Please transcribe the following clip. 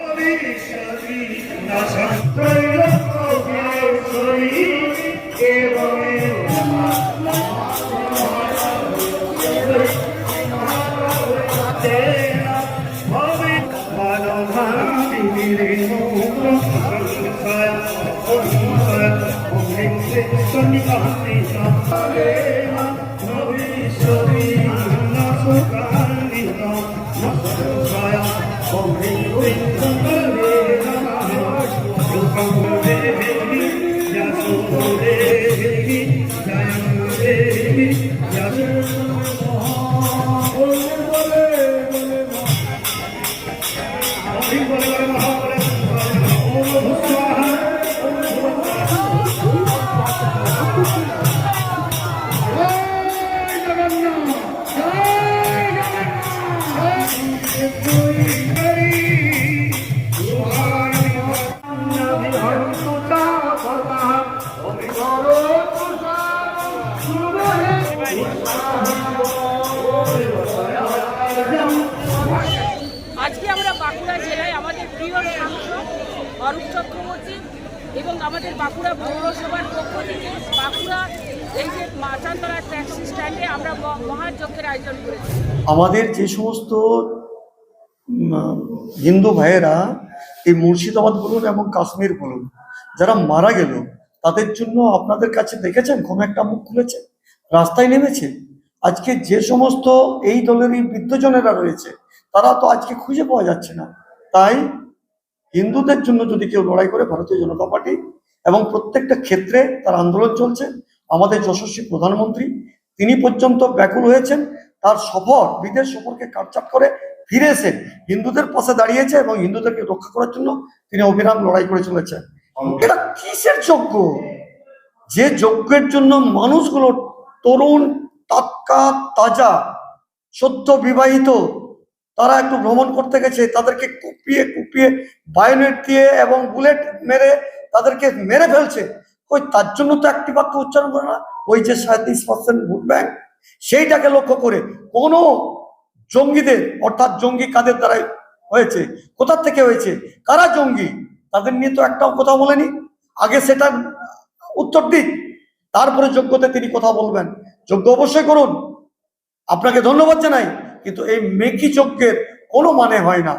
Sonic, Sonic, Sonic, Sonic, Sonic, Sonic, Sonic, আজকে আমরা বাঁকুড়া জেলায় আমাদের প্রিয় সাংসদ অরূপ চক্রবর্তী এবং আমাদের বাঁকুড়া পৌরসভার পক্ষ থেকে বাঁকুড়া এই যে মাচানতলা ট্যাক্সি স্ট্যান্ডে আমরা মহাযজ্ঞের আয়োজন করেছি। আমাদের যে সমস্ত হিন্দু ভাইয়েরা এই মুর্শিদাবাদ বলুন এবং কাশ্মীর বলুন যারা মারা গেল, তাদের জন্য আপনাদের কাছে দেখেছেন? কোনো একটা মুখ খুলেছে। রাস্তায় নেমেছে। আজকে যে সমস্ত এই দলেরই বৃদ্ধজনেরা রয়েছে, তারা তো আজকে খুঁজে পাওয়া যাচ্ছে না। তাই হিন্দুদের জন্য যদি কেউ লড়াই করে, ভারতীয় জনতা পার্টি এবং প্রত্যেকটা ক্ষেত্রে তার আন্দোলন চলছে। আমাদের যশস্বী প্রধানমন্ত্রী, তিনি পর্যন্ত ব্যাকুল হয়েছেন। তার সফর, বিদেশ সফরকে কাটচাপ করে ফিরে এসে হিন্দুদের পাশে দাঁড়িয়েছে এবং হিন্দুদেরকে রক্ষা করার জন্য তিনি অবিরাম লড়াই করে চলেছেন। এটা কিসের যজ্ঞ? যে যজ্ঞের জন্য মানুষগুলো তরুণ, টাটকা, তাজা, সদ্য বিবাহিত, তারা একটু ভ্রমণ করতে গেছে, তাদেরকে কুপিয়ে কুপিয়ে বায়োনেট দিয়ে এবং বুলেট মেরে তাদেরকে মেরে ফেলছে। ওই তার জন্য তো একটি বাক্য উচ্চারণ করে না? ওই যে সাঁত্রিশ পার্সেন্ট ভোট ব্যাংক সেইটাকে লক্ষ্য করে কোন জঙ্গিদের, অর্থাৎ জঙ্গি কাদের দ্বারাই হয়েছে? কোথার থেকে হয়েছে? কারা জঙ্গি? তাদের নিয়ে তো একটাও কথা বলেনি। আগে সেটা উত্তর দিক তারপরে যোগ্যতে তিনি কথা বলবেন। যোগ্য অবশ্যই করুন। আপনাকে ধন্যবাদ জানাই, কিন্তু এই মেকি যজ্ঞের কোনো মানে হয় না।